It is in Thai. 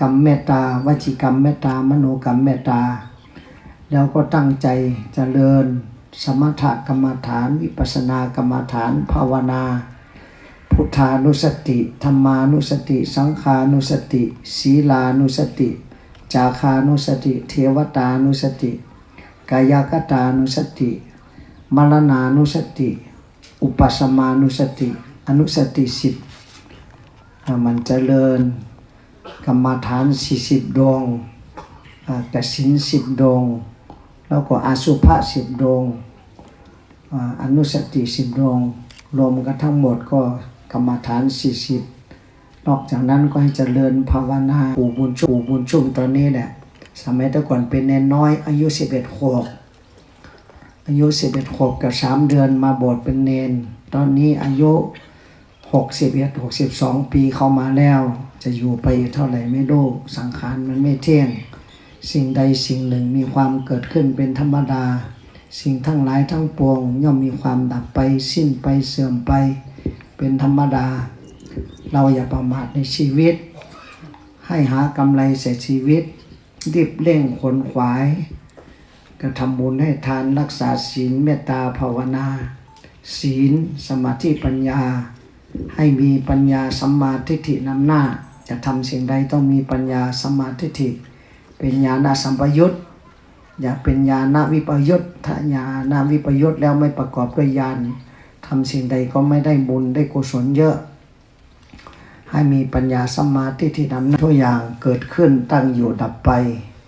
กรรมเมตตาวจีกรรมเมตตามโนกรรมเมตตา แล้วก็ตั้งใจจเจริญสมถกรรมฐาน วิปัสสนากรรมฐานภาวนา พุทธานุสติธรรมานุสติ สังขานุสติ ศีลานุสติ จาคานุสติ เทวตานุสติ กายกตานุสติมรณานุสติ อุปสมานุสติ อนุสติสิบมันเจริญ กรรมฐานสี่สิบดวงกสินสิบดวง แล้วก็อาสุภะสิบดวงอานุสติสิบดวง รวมกันทั้งหมดก็กรรมฐานสี่สิบนอกจากนั้นก็ให้เจริญภาวนาปู่บุญชุ่มปู่บุญชุ่มตอนนี้แหละสมัยแต่ก่อนเป็นเนนน้อยอายุสิบเอ็ดขวบอายุสิบเอ็ดขวบกับสามเดือนมาบวชเป็นเนน ตอนนี้อายุ หกสิบเอ็ดหกสิบสองปีเข้ามาแล้ว จะอยู่ไปเท่าไหร่ไม่รู้สังขารมันไม่เที่ยง สิ่งใดสิ่งหนึ่งมีความเกิดขึ้นเป็นธรรมดา สิ่งทั้งหลายทั้งปวง ย่อมมีความดับไปสิ้นไปเสื่อมไป เป็นธรรมดา เราอย่าประมาทในชีวิต ให้หากำไรเสียชีวิตรีบเร่งขนขวายกระทำบุญให้ทานรักษาศีลเมตตาภาวนา ศีลสมาธิปัญญา ให้มีปัญญาสัมมาทิฏฐินำหน้า จะทำสิ่งใดต้องมีปัญญาสัมมาทิฏฐิ เป็นญาณสัมปยุตอย่าเป็นญาณวิปยุตถ้าญาณวิปยุตแล้วไม่ประกอบด้วยญาณทำสิ่งใดก็ไม่ได้บุญได้กุศลเยอะ ให้มีปัญญาสัมมาทิฏฐินำหน้าทุกอย่างเกิดขึ้นตั้งอยู่ดับไป